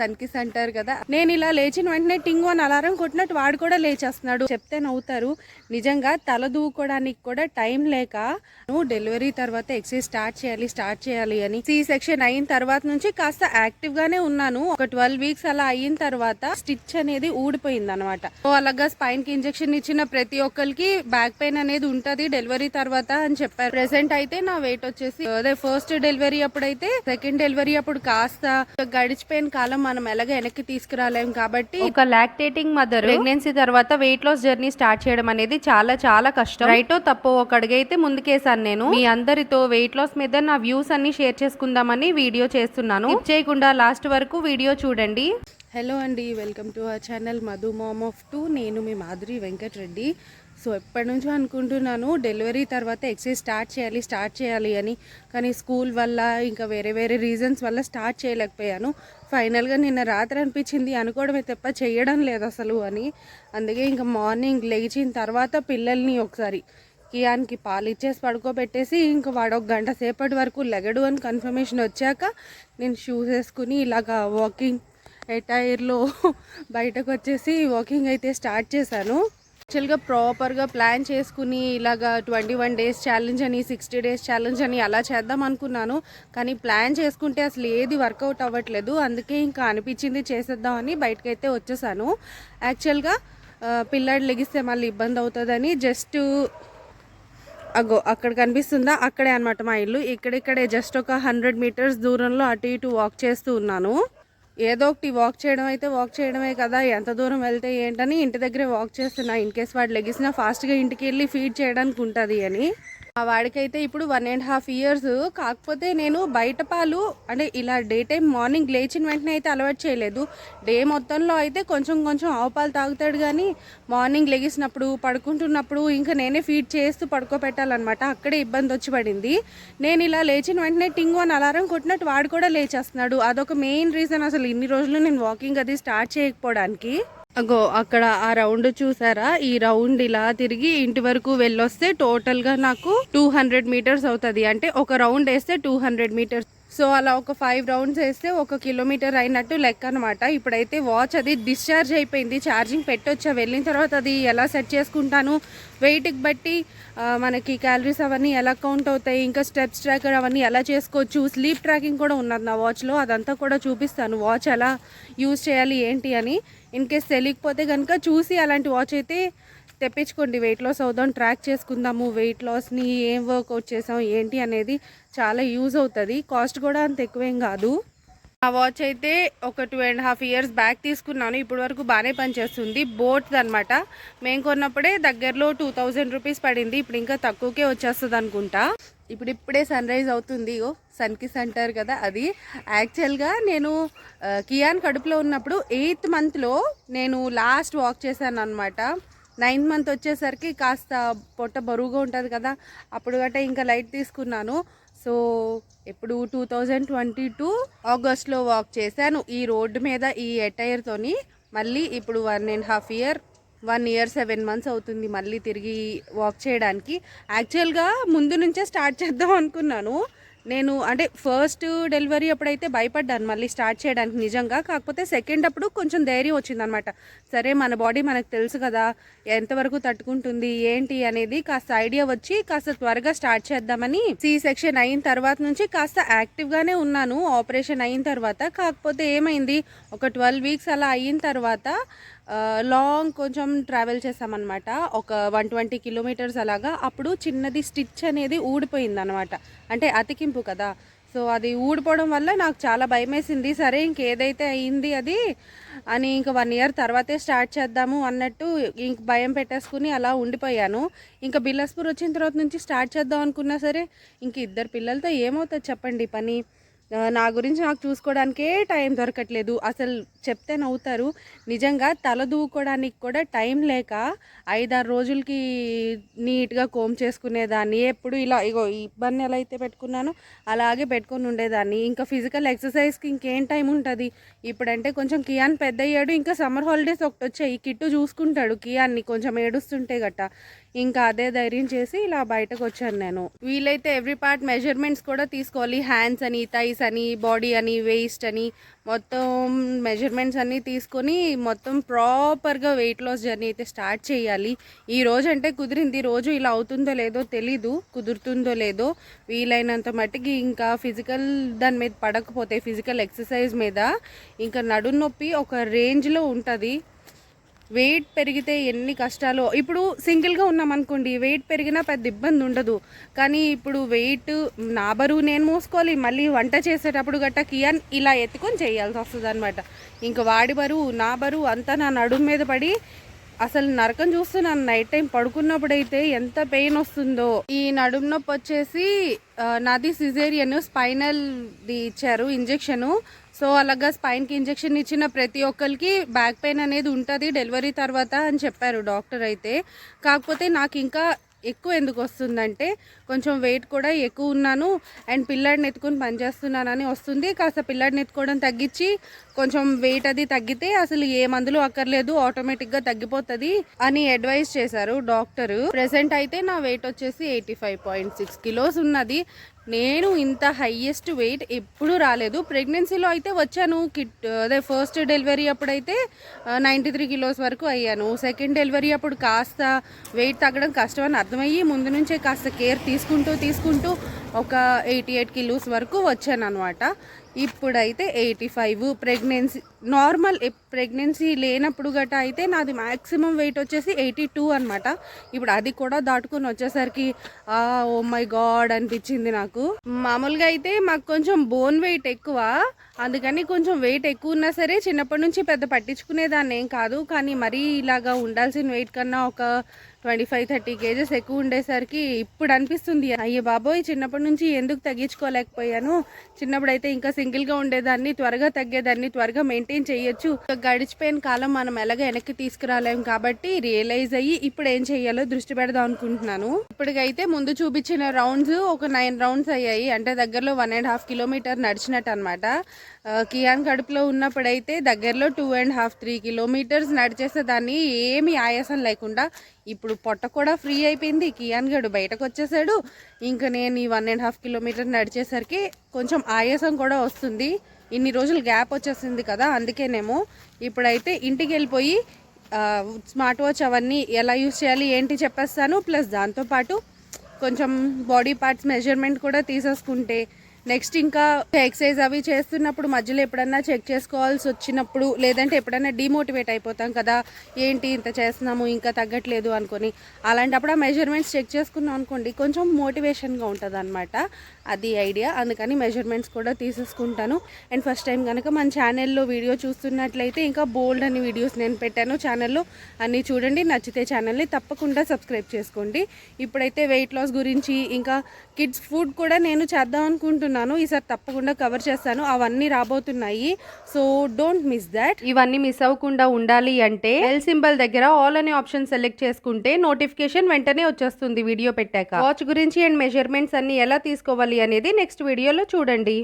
సన్కిస్ అంటారు కదా. నేను ఇలా లేచిన వెంటనే టింగ్ అని అలారం కొట్టినట్టు వాడు కూడా లేచేస్తున్నాడు. చెప్తే నవ్వుతారు. నిజంగా తల దూకోవడానికి కూడా టైం లేక నువ్వు డెలివరీ తర్వాత ఎక్సైజ్ స్టార్ట్ చేయాలి స్టార్ట్ చేయాలి అని సి సెక్షన్ అయిన తర్వాత నుంచి కాస్త యాక్టివ్ గానే ఉన్నాను. ఒక ట్వెల్వ్ వీక్స్ అలా అయిన తర్వాత స్టిచ్ అనేది ఊడిపోయింది అనమాట సో అలాగా స్పైన్కి ఇంజెక్షన్ ఇచ్చిన ప్రతి ఒక్కరికి బ్యాక్ పెయిన్ అనేది ఉంటది డెలివరీ తర్వాత అని చెప్పారు. ప్రెసెంట్ అయితే నా వెయిట్ వచ్చేసి అదే ఫస్ట్ డెలివరీ అప్పుడైతే సెకండ్ డెలివరీ అప్పుడు కాస్త గడిచిపోయిన కాలం మనం ఎలాగ వెనక్కి తీసుకురాలేం కాబట్టి ఒక లాక్టేటింగ్ మదర్ ప్రెగ్నెన్సీ తర్వాత వెయిట్ లాస్ జర్నీ స్టార్ట్ చేయడం అనేది చాలా చాలా కష్టం. రైటో తప్పో ఒక అడుగైతే ముందుకేసాను నేను. మీ అందరితో వెయిట్ లాస్ మీద నా వ్యూస్ అన్ని షేర్ చేసుకుందామని వీడియో చేస్తున్నాను. చేయకుండా లాస్ట్ వరకు వీడియో చూడండి. హలో అండి welcome to our channel Madhu mom of two నేను మీ మాధురి వెంకటరెడ్డి. సో ఎప్పటి నుంచో అనుకుంటున్నాను డెలివరీ తర్వాత ఎక్సైజ్ స్టార్ట్ చేయాలి స్టార్ట్ చేయాలి అని. కానీ స్కూల్ వల్ల ఇంకా వేరే వేరే రీజన్స్ వల్ల స్టార్ట్ చేయలేకపోయాను. ఫైనల్గా నిన్న రాత్రి అనిపించింది అనుకోవడమే తప్ప చేయడం లేదు అసలు అని. అందుకే ఇంకా మార్నింగ్ లేచిన తర్వాత పిల్లల్ని ఒకసారి కియాన్కి పాలు ఇచ్చేసి పడుకోబెట్టేసి ఇంకా వాడు ఒక గంట సేపటి వరకు లెగడు అని కన్ఫర్మేషన్ వచ్చాక నేను షూస్ వేసుకుని ఇలాగా వాకింగ్ ఎటైర్లో బయటకు వచ్చేసి వాకింగ్ అయితే స్టార్ట్ చేశాను. యాక్చువల్గా ప్రాపర్గా ప్లాన్ చేసుకుని ఇలాగా ట్వంటీ వన్ డేస్ ఛాలెంజ్ అని సిక్స్టీ డేస్ ఛాలెంజ్ అని అలా చేద్దాం అనుకున్నాను. కానీ ప్లాన్ చేసుకుంటే అసలు ఏది వర్కౌట్ అవ్వట్లేదు. అందుకే ఇంకా అనిపించింది చేసేద్దామని బయటకైతే వచ్చేసాను. యాక్చువల్గా పిల్లాడు లెగిస్తే మళ్ళీ ఇబ్బంది అవుతుందని జస్ట్ అగో అక్కడ కనిపిస్తుందా? అక్కడే అనమాట మా ఇల్లు. ఇక్కడిక్కడే జస్ట్ ఒక హండ్రెడ్ మీటర్స్ దూరంలో అటు ఇటు వాక్ చేస్తూ ఉన్నాను. ఏదో ఒకటి వాక్ చేయడం అయితే వాక్ చేయడమే కదా. ఎంత దూరం వెళ్తే ఏంటని ఇంటి దగ్గరే వాక్ చేస్తున్నా. ఇన్ కేస్ వాడు లెగిసినా ఫాస్ట్గా ఇంటికి వెళ్ళి ఫీడ్ చేయడానికి ఉంటుంది అని. మా వాడికైతే ఇప్పుడు వన్ అండ్ హాఫ్ ఇయర్స్ కాకపోతే నేను బయట పాలు అంటే ఇలా డే టైం మార్నింగ్ లేచిన వెంటనే అయితే అలవాటు చేయలేదు. డే మొత్తంలో అయితే కొంచెం కొంచెం ఆవు పాలు తాగుతాడు కానీ మార్నింగ్ లెగిసినప్పుడు పడుకుంటున్నప్పుడు ఇంకా నేనే ఫీడ్ చేస్తూ పడుకోబెట్టాలన్నమాట. అక్కడే ఇబ్బంది వచ్చి పడింది. నేను ఇలా లేచిన వెంటనే టింగ్ అని అలారం కొట్టినట్టు వాడు కూడా లేచేస్తున్నాడు. అదొక మెయిన్ రీజన్ అసలు ఇన్ని రోజులు నేను వాకింగ్ అది స్టార్ట్ చేయకపోవడానికి. అగో అక్కడ ఆ రౌండ్ చూసారా? ఈ రౌండ్ ఇలా తిరిగి ఇంటి వరకు వెళ్ళొస్తే టోటల్గా నాకు టూ హండ్రెడ్ మీటర్స్ అవుతుంది. అంటే ఒక రౌండ్ వేస్తే టూ హండ్రెడ్ మీటర్స్ సో అలా ఒక ఫైవ్ రౌండ్స్ వేస్తే ఒక కిలోమీటర్ అయినట్టు లెక్క అనమాట ఇప్పుడైతే వాచ్ అది డిశ్చార్జ్ అయిపోయింది. ఛార్జింగ్ పెట్టొచ్చా? వెళ్ళిన తర్వాత అది ఎలా సెట్ చేసుకుంటాను? వెయిట్కి బట్టి మనకి క్యాలరీస్ అవన్నీ ఎలా కౌంట్ అవుతాయి? ఇంకా స్టెప్స్ ట్రాకర్ అవన్నీ ఎలా చేసుకోవచ్చు? స్లీప్ ట్రాకింగ్ కూడా ఉన్నది నా వాచ్లో అదంతా కూడా చూపిస్తాను. వాచ్ ఎలా యూజ్ చేయాలి ఏంటి అని. ఇన్ కేస్ తెలియకపోతే కనుక చూసి అలాంటి వాచ్ అయితే తెప్పించుకోండి. వెయిట్ లాస్ అవుదాం ట్రాక్ చేసుకుందాము. వెయిట్ లాస్ని ఏం వర్కౌట్ చేసాం ఏంటి అనేది చాలా యూజ్ అవుతుంది. కాస్ట్ కూడా అంత ఎక్కువేం కాదు. ఆ వాచ్ అయితే ఒక two and half years back తీసుకున్నాను. ఇప్పటి వరకు బాగానే పనిచేస్తుంది. బోట్ అనమాట మేము కొన్నప్పుడే దగ్గరలో టూ థౌజండ్ రూపీస్ పడింది. ఇప్పుడు ఇంకా తక్కువకే వచ్చేస్తుంది అనుకుంటా. ఇప్పుడు ఇప్పుడే సన్ రైజ్ అవుతుంది. ఓ సన్కిస్ అంటారు కదా అది. యాక్చువల్గా నేను కియాన్ కడుపులో ఉన్నప్పుడు ఎయిత్ మంత్లో నేను లాస్ట్ వాక్ చేశాను అనమాట నైన్త్ మంత్ వచ్చేసరికి కాస్త పొట్ట బరువుగా ఉంటుంది కదా. అప్పుడు గట్ట ఇంకా లైట్ తీసుకున్నాను. సో ఇప్పుడు టూ థౌజండ్ ట్వంటీ టూ ఆగస్ట్లో వాక్ చేశాను. ఈ రోడ్డు మీద ఈ ఎటైర్తోని మళ్ళీ ఇప్పుడు one and half year one year seven months అవుతుంది మళ్ళీ తిరిగి వాక్ చేయడానికి. యాక్చువల్గా ముందు నుంచే స్టార్ట్ చేద్దాం అనుకున్నాను. నేను అంటే ఫస్ట్ డెలివరీ అప్పుడైతే భయపడ్డాను మళ్ళీ స్టార్ట్ చేయడానికి నిజంగా. కాకపోతే సెకండ్ అప్పుడు కొంచెం ధైర్యం వచ్చిందనమాట. సరే మన బాడీ మనకు తెలుసు కదా ఎంతవరకు తట్టుకుంటుంది ఏంటి అనేది కాస్త ఐడియా వచ్చి కాస్త త్వరగా స్టార్ట్ చేద్దామని సి సెక్షన్ అయిన తర్వాత నుంచి కాస్త యాక్టివ్గానే ఉన్నాను. ఆపరేషన్ అయిన తర్వాత కాకపోతే ఏమైంది? ఒక ట్వెల్వ్ వీక్స్ అలా అయిన తర్వాత లాంగ్ కొంచెం ట్రావెల్ చేసామన్నమాట ఒక వన్ ట్వంటీ కిలోమీటర్స్ అలాగా. అప్పుడు చిన్నది స్టిచ్ అనేది ఊడిపోయింది అనమాట అంటే అతికింపు కదా. సో అది ఊడిపోవడం వల్ల నాకు చాలా భయం వేసింది సరే ఇంకేదైతే అయింది అది అని ఇంక వన్ ఇయర్ తర్వాతే స్టార్ట్ చేద్దాము అన్నట్టు ఇంక భయం పెట్టేసుకుని అలా ఉండిపోయాను. ఇంకా బిలాస్పూర్ వచ్చిన తర్వాత నుంచి స్టార్ట్ చేద్దాం అనుకున్నా సరే ఇంక ఇద్దరు పిల్లలతో ఏమవుతుంది చెప్పండి పని? నా గురించి నాకు చూసుకోవడానికే టైం దొరకట్లేదు. అసలు చెప్తే నవ్వుతారు. నిజంగా తల దూకోవడానికి కూడా టైం లేక ఐదారు రోజులకి నీట్గా కోమ్ చేసుకునేదాన్ని. ఎప్పుడు ఇలా ఇగో ఇబ్బంది ఎలా అయితే పెట్టుకున్నానో అలాగే పెట్టుకొని ఉండేదాన్ని. ఇంకా ఫిజికల్ ఎక్సర్సైజ్కి ఇంకేం టైం ఉంటుంది? ఇప్పుడంటే కొంచెం కియాన్ పెద్ద అయ్యాడు ఇంకా సమ్మర్ హాలిడేస్ ఒకటి వచ్చాయి. కిట్టు చూసుకుంటాడు కియాన్ని. కొంచెం ఏడుస్తుంటే గట్ట. ఇంకా అదే ధైర్యం చేసి ఇలా బయటకు వచ్చాను నేను. వీలైతే ఎవ్రీ పార్ట్ మెజర్మెంట్స్ కూడా తీసుకోవాలి. హ్యాండ్స్ అని థైస్ అని బాడీ అని వేస్ట్ అని మొత్తం మెజర్మెంట్స్ అన్నీ తీసుకొని మొత్తం ప్రాపర్గా వెయిట్ లాస్ జర్నీ అయితే స్టార్ట్ చేయాలి. ఈ రోజు అంటే కుదిరింది. రోజు ఇలా అవుతుందో లేదో తెలీదు కుదురుతుందో లేదో వీలైనంత మట్టికి ఇంకా ఫిజికల్ దాని మీద పడకపోతే ఫిజికల్ ఎక్సర్సైజ్ మీద ఇంకా నడుం నొప్పి ఒక రేంజ్లో ఉంటుంది. వెయిట్ పెరిగితే ఎన్ని కష్టాలు ఇప్పుడు సింగిల్గా ఉన్నాం అనుకోండి వెయిట్ పెరిగినా పెద్ద ఇబ్బంది ఉండదు. కానీ ఇప్పుడు వెయిట్ నా బరువు నేను మోసుకోవాలి మళ్ళీ వంట చేసేటప్పుడు గట్ట కియాన్ ఇలా ఎత్తుకొని చేయాల్సి వస్తుంది అనమాట ఇంక వాడి బరువు నా బరువు అంతా నా నడుము మీద పడి అసలు నరకం చూస్తున్నాను నైట్ టైం పడుకున్నప్పుడైతే ఎంత పెయిన్ వస్తుందో. ఈ నడుము నొప్పి వచ్చేసి నాది సిజేరియన్ స్పైనల్ది ఇచ్చారు ఇంజెక్షను. సో అలాగా స్పైన్కి ఇంజెక్షన్ ఇచ్చిన ప్రతి ఒక్కరికి బ్యాక్ పెయిన్ అనేది ఉంటుంది డెలివరీ తర్వాత అని చెప్పారు డాక్టర్ అయితే. కాకపోతే నాకు ఇంకా ఎక్కువ ఎందుకు వస్తుందంటే కొంచెం వెయిట్ కూడా ఎక్కువ ఉన్నాను అండ్ పిల్లాడిని ఎత్తుకొని పనిచేస్తున్నానని వస్తుంది. కాస్త పిల్లాడిని ఎత్తుకోవడం తగ్గించి కొంచెం వెయిట్ అది తగ్గితే అసలు ఏ మందులు అక్కర్లేదు ఆటోమేటిక్గా తగ్గిపోతుంది అని అడ్వైస్ చేశారు డాక్టర్. ప్రెసెంట్ అయితే నా వెయిట్ వచ్చేసి eighty five point six kilos ఉన్నది. నేను ఇంత హైయెస్ట్ వెయిట్ ఎప్పుడు రాలేదు. ప్రెగ్నెన్సీలో అయితే వచ్చాను. కిట్ అదే ఫస్ట్ డెలివరీ అప్పుడైతే నైంటీ త్రీ కిలోస్ వరకు అయ్యాను. సెకండ్ డెలివరీ అప్పుడు కాస్త వెయిట్ తగ్గడం కష్టం అని అర్థమయ్యి ముందు నుంచే కాస్త కేర్ తీసుకుంటూ తీసుకుంటూ ఒక ఎయిటీ ఎయిట్ కిలోస్ వరకు వచ్చాను అనమాట ఇప్పుడైతే eighty five pregnancy normal pregnancy లేనప్పుడు గట అయితే నాది మ్యాక్సిమం వెయిట్ వచ్చేసి ఎయిటీ టూ అనమాట ఇప్పుడు అది కూడా దాటుకొని వచ్చేసరికి ఓ మై గాడ్ అనిపించింది నాకు. మామూలుగా అయితే మాకు కొంచెం బోన్ వెయిట్ ఎక్కువ. అందుకని కొంచెం వెయిట్ ఎక్కువ ఉన్నా సరే చిన్నప్పటి నుంచి పెద్ద పట్టించుకునేదాన్ని ఏం కాదు. కానీ మరీ ఇలాగా ఉండాల్సిన వెయిట్ కన్నా ఒక ట్వంటీ ఫైవ్ థర్టీ కేజెస్ ఎక్కువ ఉండేసరికి ఇప్పుడు అనిపిస్తుంది అయ్యే బాబోయ్ చిన్నప్పటి నుంచి ఎందుకు తగ్గించుకోలేకపోయాను? చిన్నప్పుడు అయితే ఇంకా సింగిల్గా ఉండేదాన్ని త్వరగా తగ్గేదాన్ని త్వరగా మెయింటైన్ చేయొచ్చు. గడిచిపోయిన కాలం మనం ఎలాగ వెనక్కి తీసుకురాలేం కాబట్టి రియలైజ్ అయ్యి ఇప్పుడు ఏం చేయాలో దృష్టి పెడదాం అనుకుంటున్నాను. ఇప్పటికైతే ముందు చూపించిన రౌండ్స్ ఒక నైన్ రౌండ్స్ అయ్యాయి. అంటే దగ్గరలో వన్ అండ్ హాఫ్ కిలోమీటర్ నడిచినట్టు అనమాట కియాన్ కడుపులో ఉన్నప్పుడైతే దగ్గరలో two and half three kilometres నడిచేస్తే దాన్ని ఏమి ఆయాసం లేకుండా ఇప్పుడు పొట్ట కూడా ఫ్రీ అయిపోయింది. కియాన్ గడు బయటకు వచ్చేసాడు ఇంకా నేను ఈ వన్ అండ్ హాఫ్ కిలోమీటర్ నడిచేసరికి కొంచెం ఆయాసం కూడా వస్తుంది. ఇన్ని రోజులు గ్యాప్ వచ్చేసింది కదా అందుకేనేమో ఇప్పుడైతే ఇంటికి వెళ్ళిపోయి స్మార్ట్ వాచ్ అవన్నీ ఎలా యూస్ చేయాలి ఏంటి చెప్పేస్తాను. ప్లస్ దాంతోపాటు కొంచెం బాడీ పార్ట్స్ మెజర్మెంట్ కూడా తీసేసుకుంటే నెక్స్ట్ ఇంకా ఎక్సర్సైజ్ అవి చేస్తున్నప్పుడు మధ్యలో ఎప్పుడన్నా చెక్ చేసుకోవాల్సి వచ్చినప్పుడు లేదంటే ఎప్పుడైనా డిమోటివేట్ అయిపోతాం కదా ఏంటి ఇంత చేస్తున్నాము ఇంకా తగ్గట్లేదు అనుకొని. అలాంటప్పుడు ఆ మెజర్మెంట్స్ చెక్ చేసుకున్నాం అనుకోండి కొంచెం మోటివేషన్గా ఉంటుంది అనమాట అది ఐడియా. అందుకని మెజర్మెంట్స్ కూడా తీసేసుకుంటాను. అండ్ ఫస్ట్ టైం కనుక మన ఛానల్లో వీడియో చూస్తున్నట్లయితే ఇంకా బోల్డ్ అని వీడియోస్ నేను పెట్టాను. ఛానల్లో అన్నీ చూడండి. నచ్చితే ఛానల్ని తప్పకుండా సబ్స్క్రైబ్ చేసుకోండి. ఇప్పుడైతే వెయిట్ లాస్ గురించి ఇంకా కిడ్స్ ఫుడ్ కూడా నేను చేద్దాం అనుకుంటున్నాను. ఈసారి తప్పకుండా కవర్ చేస్తాను. అవన్నీ రాబోతున్నాయి. So don't miss that. ఇవన్నీ మిస్ అవ్వకుండా ఉండాలి అంటే ఎల్ సింబల్ దగ్గర ఆల్ అనే ఆప్షన్ సెలెక్ట్ చేసుకుంటే నోటిఫికేషన్ వెంటనే వచ్చేస్తుంది వీడియో పెట్టాక. వాచ్ గురించి అండ్ మెజర్మెంట్స్ అన్ని ఎలా తీసుకోవాలి అనేది నెక్స్ట్ వీడియోలో చూడండి.